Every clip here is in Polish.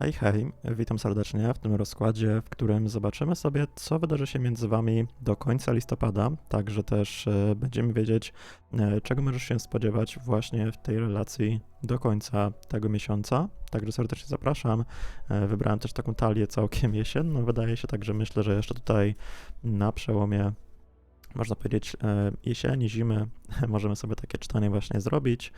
Hej, hej, witam serdecznie w tym rozkładzie, w którym zobaczymy sobie, co wydarzy się między Wami do końca listopada, także też e, będziemy wiedzieć, e, czego możesz się spodziewać właśnie w tej relacji do końca tego miesiąca. Także serdecznie zapraszam. E, wybrałem też taką talię całkiem jesienną, wydaje się, także myślę, że jeszcze tutaj na przełomie można powiedzieć, jesieni, zimy, możemy sobie takie czytanie właśnie zrobić.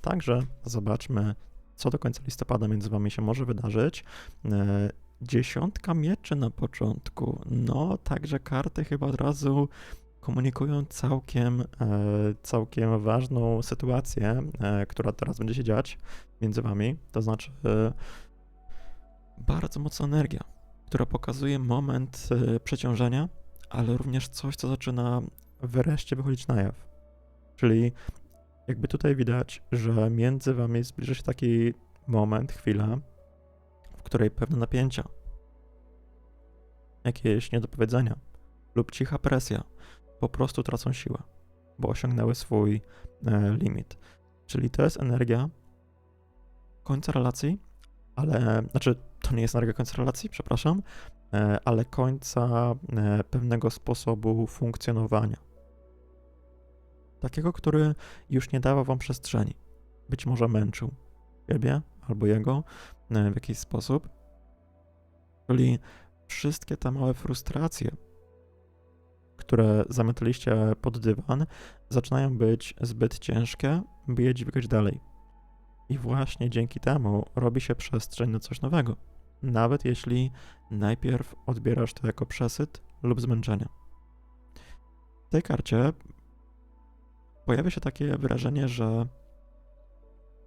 Także zobaczmy, co do końca listopada między wami się może wydarzyć. E, Dziesiątka mieczy na początku. No, także karty chyba od razu komunikują całkiem, e, całkiem ważną sytuację, e, która teraz będzie się dziać między wami. To znaczy, bardzo mocna energia, która pokazuje moment przeciążenia, ale również coś, co zaczyna wreszcie wychodzić na jaw. Czyli jakby tutaj widać, że między wami zbliża się taki moment, chwila, w której pewne napięcia, jakieś niedopowiedzenia lub cicha presja po prostu tracą siłę, bo osiągnęły swój e, limit. Czyli to jest energia końca relacji, ale znaczy to nie jest energia końca relacji, przepraszam, e, ale końca e, pewnego sposobu funkcjonowania. Takiego, który już nie dawał wam przestrzeni. Być może męczył ciebie albo jego e, w jakiś sposób. Czyli wszystkie te małe frustracje, które zamiataliście pod dywan, zaczynają być zbyt ciężkie, by je dźwigać dalej. I właśnie dzięki temu robi się przestrzeń na coś nowego. Nawet jeśli najpierw odbierasz to jako przesyt lub zmęczenie. W tej karcie pojawia się takie wrażenie, że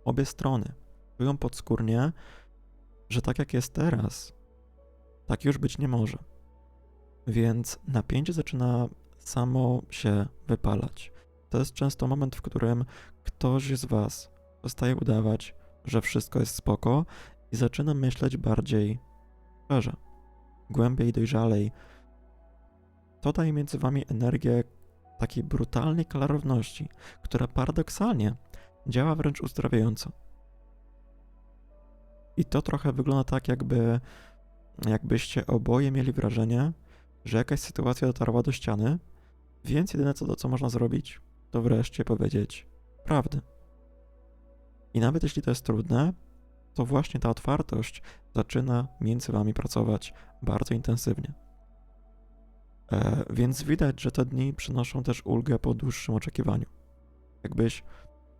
obie strony czują podskórnie, że tak jak jest teraz, tak już być nie może. Więc napięcie zaczyna samo się wypalać. To jest często moment, w którym ktoś z Was przestaje udawać, że wszystko jest spoko i zaczyna myśleć bardziej szczerze, głębiej, dojrzalej. To daje między Wami energię takiej brutalnej klarowności, która paradoksalnie działa wręcz uzdrawiająco. I to trochę wygląda tak, jakby jakbyście oboje mieli wrażenie, że jakaś sytuacja dotarła do ściany, więc jedyne co, co można zrobić, to wreszcie powiedzieć prawdę. I nawet jeśli to jest trudne, to właśnie ta otwartość zaczyna między wami pracować bardzo intensywnie. E, więc widać, że te dni przynoszą też ulgę po dłuższym oczekiwaniu. Jakbyś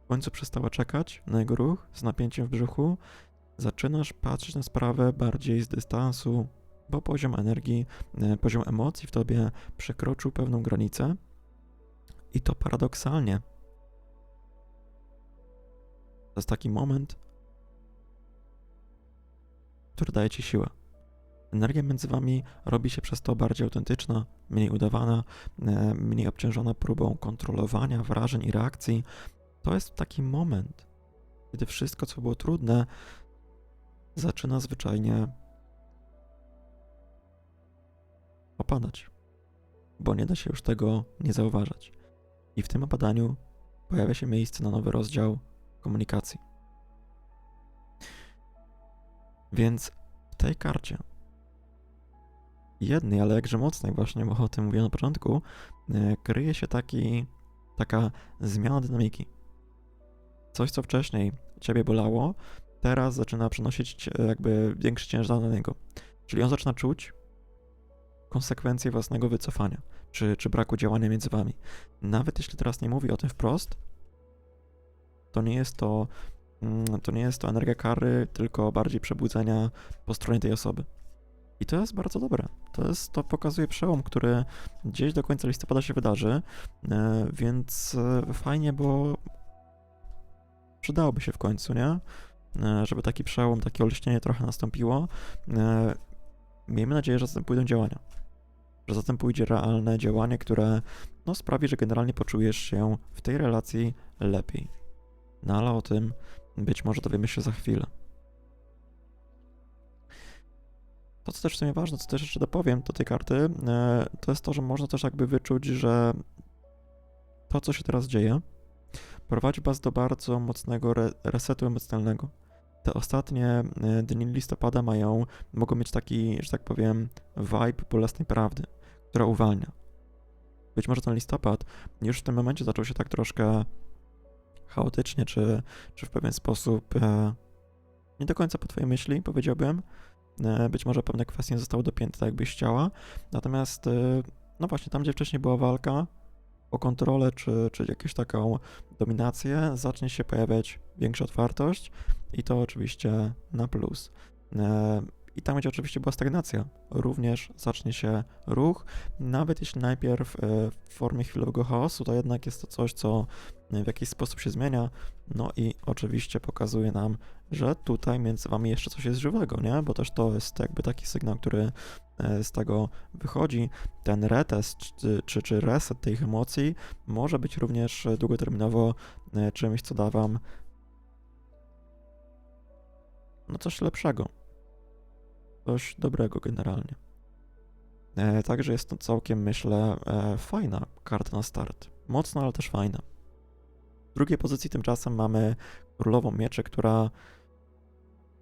w końcu przestała czekać na jego ruch z napięciem w brzuchu, zaczynasz patrzeć na sprawę bardziej z dystansu, bo poziom energii, e, poziom emocji w tobie przekroczył pewną granicę i to paradoksalnie. To jest taki moment, który daje ci siłę. Energia między wami robi się przez to bardziej autentyczna, mniej udawana, e, mniej obciążona próbą kontrolowania wrażeń i reakcji. To jest taki moment, kiedy wszystko, co było trudne, zaczyna zwyczajnie opadać, bo nie da się już tego nie zauważać. I w tym opadaniu pojawia się miejsce na nowy rozdział komunikacji. Więc w tej karcie, jednej, ale jakże mocnej właśnie, bo o tym mówiłem na początku, e, kryje się taki, taka zmiana dynamiki. Coś, co wcześniej ciebie bolało, teraz zaczyna przenosić e, jakby większy ciężar na niego. Czyli on zaczyna czuć konsekwencje własnego wycofania, czy, czy braku działania między wami. Nawet jeśli teraz nie mówi o tym wprost, to nie jest to, mm, to nie jest to energia kary, tylko bardziej przebudzenia po stronie tej osoby. I to jest bardzo dobre. To, jest, to pokazuje przełom, który gdzieś do końca listopada się wydarzy, e, więc e, fajnie, bo przydałoby się w końcu, nie? E, żeby taki przełom, takie olśnienie trochę nastąpiło. Miejmy nadzieję, że za tym pójdą działania. Że za tym pójdzie realne działanie, które no, sprawi, że generalnie poczujesz się w tej relacji lepiej. No ale o tym być może dowiemy się za chwilę. To, co też w sumie ważne, co też jeszcze dopowiem do tej karty, e, to jest to, że można też jakby wyczuć, że to, co się teraz dzieje, prowadzi was do bardzo mocnego re resetu emocjonalnego. te ostatnie e, dni listopada mają, mogą mieć taki, że tak powiem, vibe bolesnej prawdy, która uwalnia. Być może ten listopad już w tym momencie zaczął się tak troszkę chaotycznie, czy, czy w pewien sposób e, nie do końca po twojej myśli, powiedziałbym. E, być może pewne kwestie zostały dopięte tak, jakbyś chciała. Natomiast, e, no właśnie, tam, gdzie wcześniej była walka o kontrolę, czy, czy jakąś taką dominację, zacznie się pojawiać większa otwartość i to oczywiście na plus. E, I tam, gdzie oczywiście była stagnacja, również zacznie się ruch. Nawet jeśli najpierw w formie chwilowego chaosu, to jednak jest to coś, co w jakiś sposób się zmienia. No i oczywiście pokazuje nam, że tutaj między wami jeszcze coś jest żywego, nie? Bo też to jest jakby taki sygnał, który e, z tego wychodzi. Ten retest czy, czy, czy reset tych emocji może być również długoterminowo e, czymś, co da wam no coś lepszego. Coś dobrego generalnie. E, także jest to całkiem, myślę, fajna karta na start. Mocna, ale też fajna. W drugiej pozycji tymczasem mamy królową miecze, która.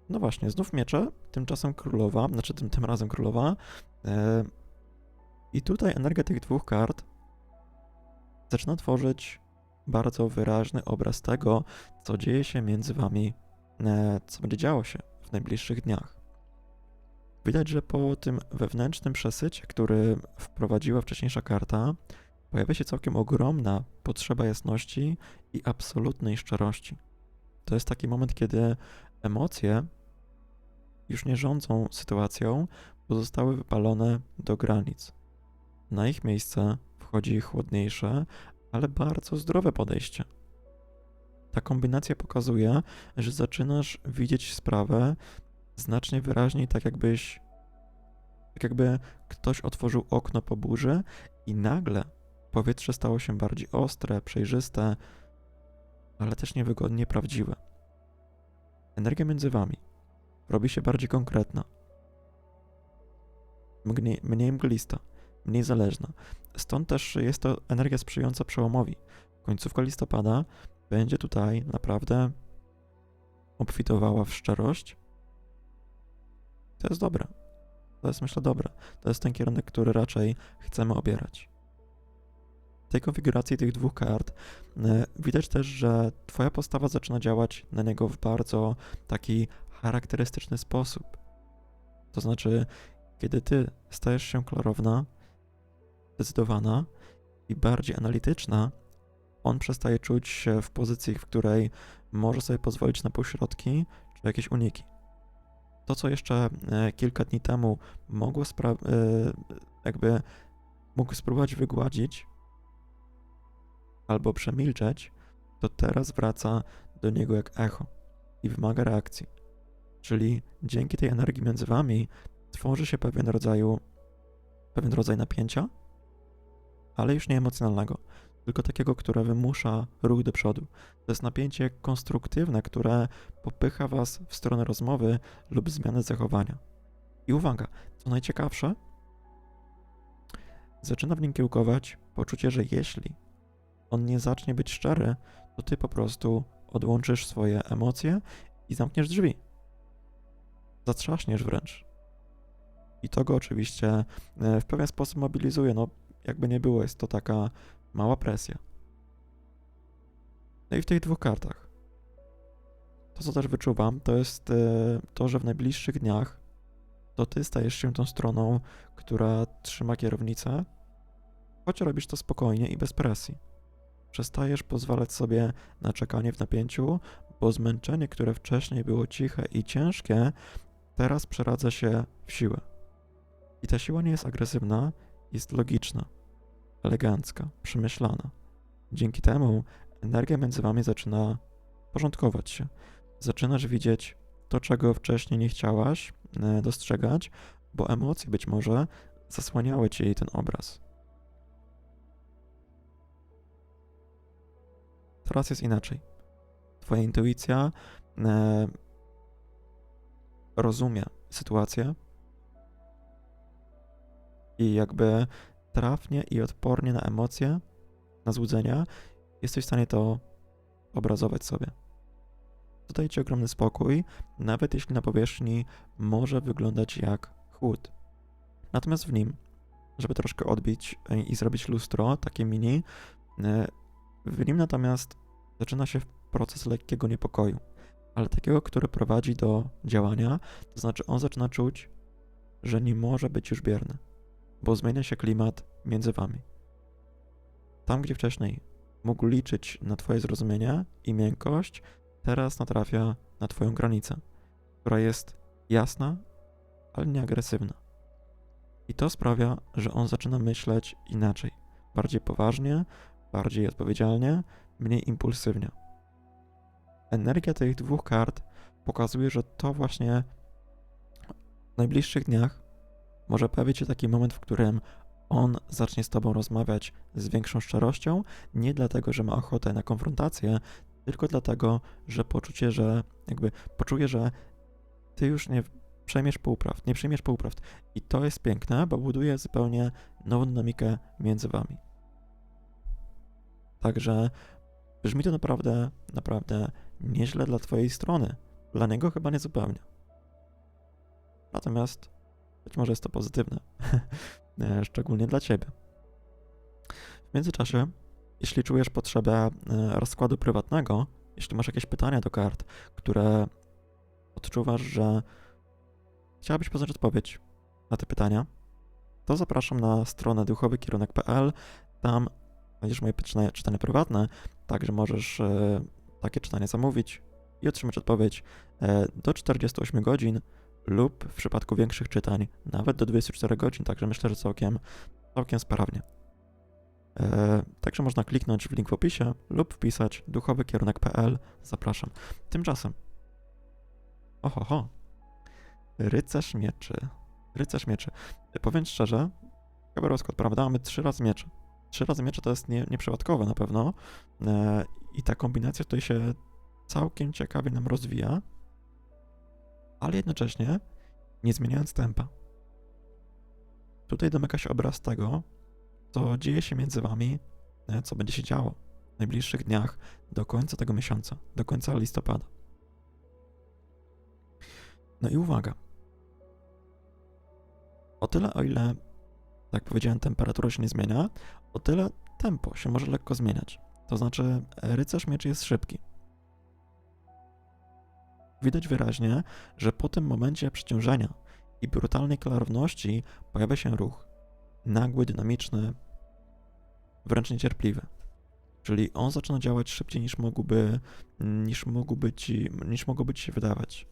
No właśnie, znów miecze, tymczasem królowa, znaczy tym, tym razem królowa. E, I tutaj energia tych dwóch kart zaczyna tworzyć bardzo wyraźny obraz tego, co dzieje się między wami, e, co będzie działo się w najbliższych dniach. Widać, że po tym wewnętrznym przesycie, który wprowadziła wcześniejsza karta, pojawia się całkiem ogromna potrzeba jasności i absolutnej szczerości. To jest taki moment, kiedy emocje już nie rządzą sytuacją, bo zostały wypalone do granic. Na ich miejsce wchodzi chłodniejsze, ale bardzo zdrowe podejście. Ta kombinacja pokazuje, że zaczynasz widzieć sprawę znacznie wyraźniej, tak jakbyś, tak jakby ktoś otworzył okno po burzy i nagle powietrze stało się bardziej ostre, przejrzyste, ale też niewygodnie prawdziwe. Energia między wami robi się bardziej konkretna, mniej, mniej mglista, mniej zależna. Stąd też jest to energia sprzyjająca przełomowi. Końcówka listopada będzie tutaj naprawdę obfitowała w szczerość. To jest dobre. To jest myślę dobre. To jest ten kierunek, który raczej chcemy obierać tej konfiguracji tych dwóch kart e, widać też, że Twoja postawa zaczyna działać na niego w bardzo taki charakterystyczny sposób. To znaczy, kiedy Ty stajesz się klarowna, zdecydowana i bardziej analityczna, on przestaje czuć się w pozycji, w której może sobie pozwolić na półśrodki czy jakieś uniki. To, co jeszcze e, kilka dni temu mogło spra- e, jakby mógł spróbować wygładzić, albo przemilczeć, to teraz wraca do niego jak echo i wymaga reakcji. Czyli dzięki tej energii między wami tworzy się pewien rodzaju, pewien rodzaj napięcia, ale już nie emocjonalnego, tylko takiego, które wymusza ruch do przodu. To jest napięcie konstruktywne, które popycha was w stronę rozmowy lub zmiany zachowania. I uwaga, co najciekawsze, zaczyna w nim kiełkować poczucie, że jeśli on nie zacznie być szczery, to ty po prostu odłączysz swoje emocje i zamkniesz drzwi. Zatrzaśniesz wręcz. I to go oczywiście e, w pewien sposób mobilizuje. No, jakby nie było, jest to taka mała presja. No i w tych dwóch kartach. To, co też wyczuwam, to jest e, to, że w najbliższych dniach to ty stajesz się tą stroną, która trzyma kierownicę, choć robisz to spokojnie i bez presji. Przestajesz pozwalać sobie na czekanie w napięciu, bo zmęczenie, które wcześniej było ciche i ciężkie, teraz przeradza się w siłę. I ta siła nie jest agresywna, jest logiczna, elegancka, przemyślana. Dzięki temu energia między wami zaczyna porządkować się. Zaczynasz widzieć to, czego wcześniej nie chciałaś e, dostrzegać, bo emocje być może zasłaniały ci ten obraz. Teraz jest inaczej. Twoja intuicja e, rozumie sytuację i jakby trafnie i odpornie na emocje, na złudzenia, jesteś w stanie to obrazować sobie. daje ci ogromny spokój, nawet jeśli na powierzchni może wyglądać jak chłód. Natomiast w nim, żeby troszkę odbić e, i zrobić lustro, takie mini, e, w nim natomiast zaczyna się proces lekkiego niepokoju, ale takiego, który prowadzi do działania, to znaczy on zaczyna czuć, że nie może być już bierny, bo zmienia się klimat między wami. Tam, gdzie wcześniej mógł liczyć na Twoje zrozumienie i miękkość, teraz natrafia na Twoją granicę, która jest jasna, ale nie agresywna. I to sprawia, że on zaczyna myśleć inaczej, bardziej poważnie, bardziej odpowiedzialnie, mniej impulsywnie. Energia tych dwóch kart pokazuje, że to właśnie w najbliższych dniach może pojawić się taki moment, w którym on zacznie z tobą rozmawiać z większą szczerością, nie dlatego, że ma ochotę na konfrontację, tylko dlatego, że poczucie, że jakby poczuje, że ty już nie przejmiesz półprawd, nie przyjmiesz półprawd. I to jest piękne, bo buduje zupełnie nową dynamikę między wami. Także brzmi to naprawdę, naprawdę nieźle dla twojej strony. Dla niego chyba nie zupełnie. Natomiast być może jest to pozytywne, e, szczególnie dla ciebie. W międzyczasie, jeśli czujesz potrzebę e, rozkładu prywatnego, jeśli masz jakieś pytania do kart, które odczuwasz, że chciałabyś poznać odpowiedź na te pytania, to zapraszam na stronę duchowykierunek.pl. Tam będziesz moje czytania, czytania prywatne, także możesz e, takie czytanie zamówić i otrzymać odpowiedź e, do 48 godzin lub w przypadku większych czytań nawet do 24 godzin, także myślę, że całkiem, całkiem sprawnie. E, także można kliknąć w link w opisie lub wpisać duchowykierunek.pl. Zapraszam. Tymczasem. Ohoho. Rycerz mieczy. Rycerz mieczy. Powiem szczerze, ciekawy rozkład, prawda? Mamy trzy razy miecze. Trzy razy miecze to jest nie, nieprzypadkowe na pewno. E, I ta kombinacja tutaj się całkiem ciekawie nam rozwija, ale jednocześnie nie zmieniając tempa. Tutaj domyka się obraz tego, co dzieje się między wami, e, co będzie się działo w najbliższych dniach do końca tego miesiąca, do końca listopada. No i uwaga. O tyle, o ile, jak powiedziałem, temperatura się nie zmienia, o tyle tempo się może lekko zmieniać. To znaczy, rycerz mieczy jest szybki. Widać wyraźnie, że po tym momencie przeciążenia i brutalnej klarowności pojawia się ruch. Nagły, dynamiczny, wręcz niecierpliwy. Czyli on zaczyna działać szybciej niż mógłby, niż mógłby ci, niż mogłoby ci się wydawać.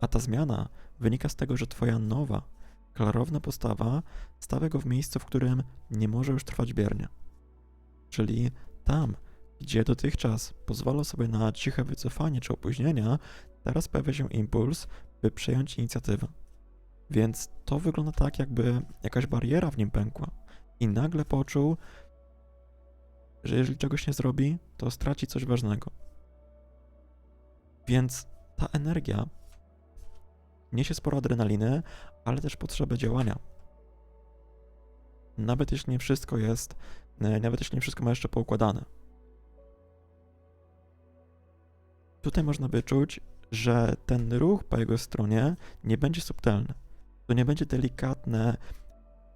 A ta zmiana wynika z tego, że twoja nowa, klarowna postawa stawia go w miejscu, w którym nie może już trwać biernie. Czyli tam, gdzie dotychczas pozwalał sobie na ciche wycofanie czy opóźnienia, teraz pojawia się impuls, by przejąć inicjatywę. Więc to wygląda tak, jakby jakaś bariera w nim pękła. I nagle poczuł, że jeżeli czegoś nie zrobi, to straci coś ważnego. Więc ta energia niesie sporo adrenaliny, ale też potrzebę działania. Nawet jeśli nie wszystko jest, e, nawet jeśli nie wszystko ma jeszcze poukładane. Tutaj można wyczuć, że ten ruch po jego stronie nie będzie subtelny. To nie będzie delikatne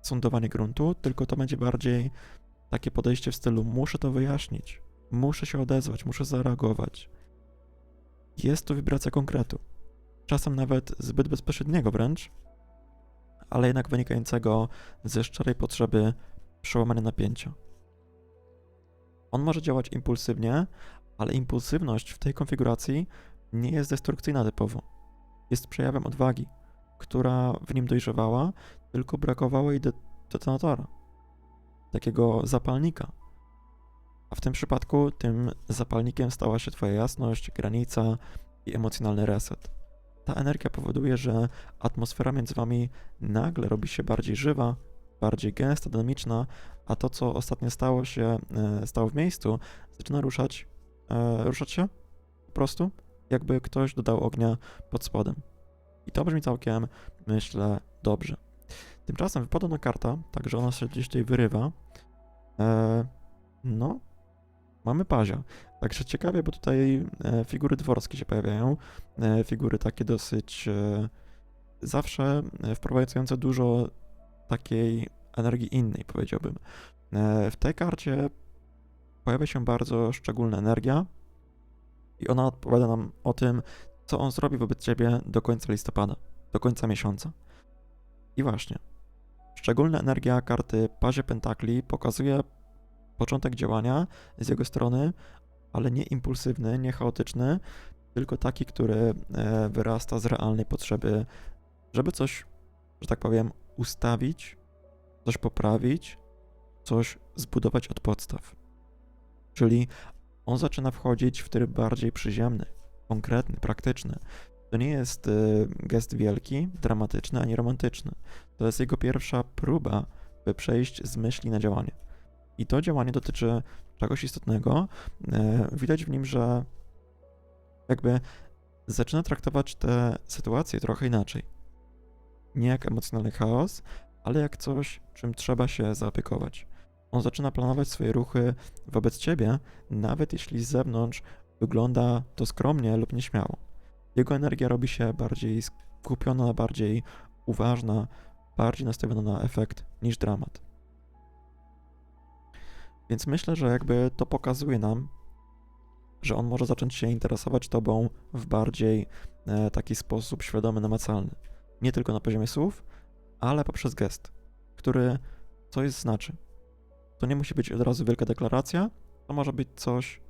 sądowanie gruntu, tylko to będzie bardziej takie podejście w stylu muszę to wyjaśnić, muszę się odezwać, muszę zareagować. Jest to wibracja konkretu czasem nawet zbyt bezpośredniego wręcz, ale jednak wynikającego ze szczerej potrzeby przełamania napięcia. On może działać impulsywnie, ale impulsywność w tej konfiguracji nie jest destrukcyjna typowo. Jest przejawem odwagi, która w nim dojrzewała, tylko brakowało jej detonatora, takiego zapalnika. A w tym przypadku tym zapalnikiem stała się Twoja jasność, granica i emocjonalny reset ta energia powoduje, że atmosfera między wami nagle robi się bardziej żywa, bardziej gęsta, dynamiczna, a to, co ostatnio stało się, e, stało w miejscu, zaczyna ruszać, e, ruszać się po prostu, jakby ktoś dodał ognia pod spodem. I to brzmi całkiem, myślę, dobrze. Tymczasem wypada na karta, także ona się gdzieś tutaj wyrywa. E, no, mamy pazia. Także ciekawie, bo tutaj e, figury dworskie się pojawiają, e, figury takie dosyć e, zawsze wprowadzające dużo takiej energii innej, powiedziałbym. W tej karcie pojawia się bardzo szczególna energia i ona odpowiada nam o tym, co on zrobi wobec ciebie do końca listopada, do końca miesiąca. I właśnie, szczególna energia karty Pazie Pentakli pokazuje początek działania z jego strony, ale nie impulsywny, nie chaotyczny, tylko taki, który e, wyrasta z realnej potrzeby, żeby coś, że tak powiem, ustawić, coś poprawić, coś zbudować od podstaw. Czyli on zaczyna wchodzić w tryb bardziej przyziemny, konkretny, praktyczny. To nie jest y, gest wielki, dramatyczny ani romantyczny. To jest jego pierwsza próba, by przejść z myśli na działanie. I to działanie dotyczy czegoś istotnego. E, widać w nim, że jakby zaczyna traktować te sytuacje trochę inaczej. Nie jak emocjonalny chaos, ale jak coś, czym trzeba się zaopiekować. On zaczyna planować swoje ruchy wobec ciebie, nawet jeśli z zewnątrz wygląda to skromnie lub nieśmiało. Jego energia robi się bardziej skupiona, bardziej uważna, bardziej nastawiona na efekt niż dramat. Więc myślę, że jakby to pokazuje nam, że on może zacząć się interesować tobą w bardziej e, taki sposób świadomy, namacalny. Nie tylko na poziomie słów, ale poprzez gest, który coś znaczy. To nie musi być od razu wielka deklaracja, to może być coś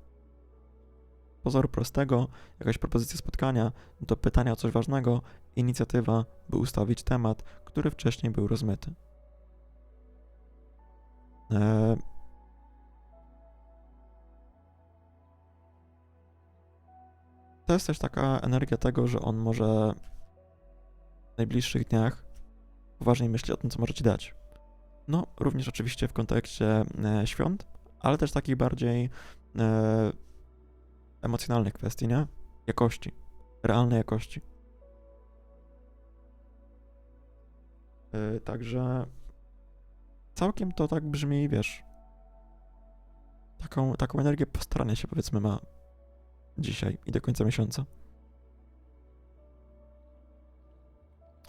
pozoru prostego, jakaś propozycja spotkania, do pytania o coś ważnego, inicjatywa, by ustawić temat, który wcześniej był rozmyty. E, To jest też taka energia tego, że on może w najbliższych dniach poważniej myśli o tym, co może ci dać. No, również oczywiście w kontekście e, świąt, ale też takich bardziej e, emocjonalnych kwestii, nie? Jakości, realnej jakości. E, także całkiem to tak brzmi, wiesz, taką, taką energię postarania się powiedzmy ma dzisiaj i do końca miesiąca.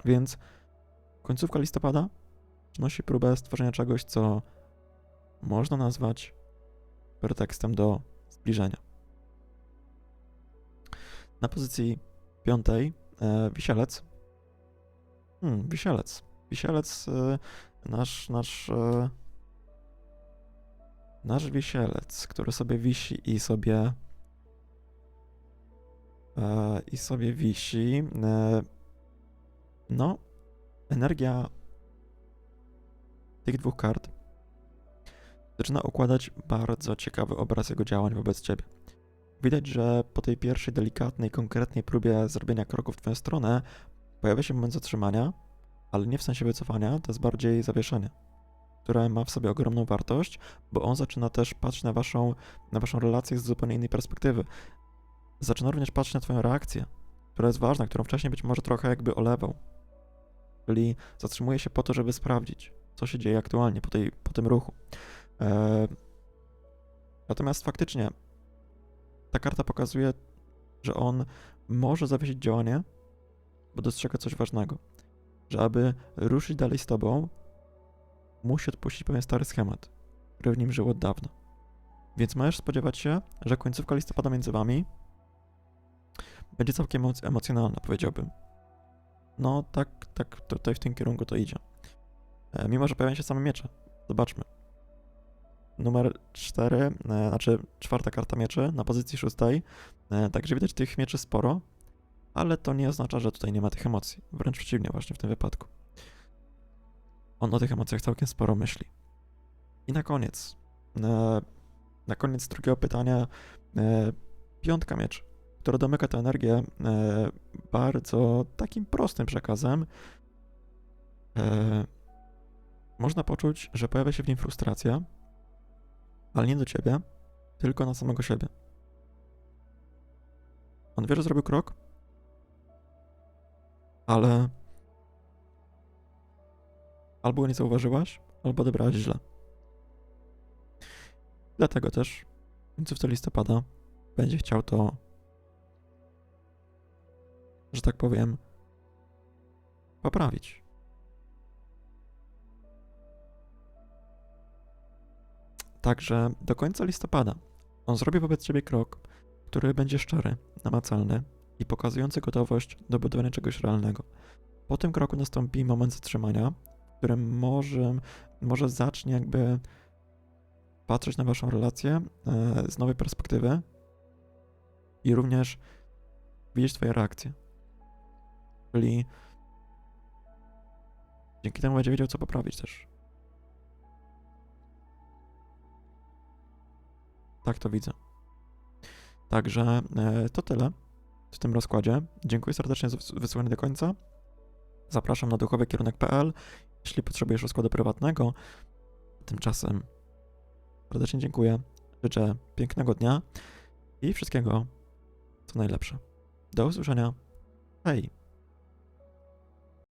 Więc końcówka listopada przynosi próbę stworzenia czegoś, co można nazwać pretekstem do zbliżenia. Na pozycji piątej e, wisielec. Hmm, wisielec. Wisielec, e, nasz, nasz, e, nasz wisielec, który sobie wisi i sobie i sobie wisi. E, no, energia tych dwóch kart zaczyna układać bardzo ciekawy obraz jego działań wobec ciebie. Widać, że po tej pierwszej delikatnej, konkretnej próbie zrobienia kroku w twoją stronę pojawia się moment zatrzymania, ale nie w sensie wycofania, to jest bardziej zawieszenie, które ma w sobie ogromną wartość, bo on zaczyna też patrzeć na waszą, na waszą relację z zupełnie innej perspektywy. Zaczyna również patrzeć na twoją reakcję, która jest ważna, którą wcześniej być może trochę jakby olewał. Czyli zatrzymuje się po to, żeby sprawdzić, co się dzieje aktualnie po, tej, po tym ruchu. E, natomiast faktycznie ta karta pokazuje, że on może zawiesić działanie, bo dostrzega coś ważnego. Że aby ruszyć dalej z tobą, musi odpuścić pewien stary schemat, który w nim żył od dawna. Więc możesz spodziewać się, że końcówka listopada między wami będzie całkiem emoc- emocjonalna, powiedziałbym. No, tak, tak, tutaj w tym kierunku to idzie. E, mimo, że pojawiają się same miecze. Zobaczmy. Numer 4, e, znaczy czwarta karta mieczy na pozycji szóstej. E, także widać tych mieczy sporo, ale to nie oznacza, że tutaj nie ma tych emocji. Wręcz przeciwnie, właśnie w tym wypadku. On o tych emocjach całkiem sporo myśli. I na koniec, e, na koniec drugiego pytania, e, piątka mieczy, która domyka tę energię e, bardzo takim prostym przekazem. E, można poczuć, że pojawia się w nim frustracja, ale nie do ciebie, tylko na samego siebie. On wie, że zrobił krok, ale albo go nie zauważyłaś, albo odebrałaś źle. Dlatego też końcówce listopada będzie chciał to, że tak powiem, poprawić. Także do końca listopada on zrobi wobec ciebie krok, który będzie szczery, namacalny i pokazujący gotowość do budowania czegoś realnego. Po tym kroku nastąpi moment zatrzymania, w którym może, może zacznie jakby patrzeć na waszą relację e, z nowej perspektywy i również widzieć twoje reakcje. Czyli dzięki temu będzie wiedział, co poprawić też. Tak to widzę. Także e, to tyle w tym rozkładzie. Dziękuję serdecznie za wys- wysłuchanie do końca. Zapraszam na duchowykierunek.pl, jeśli potrzebujesz rozkładu prywatnego. Tymczasem serdecznie dziękuję. Życzę pięknego dnia i wszystkiego, co najlepsze. Do usłyszenia. Hej!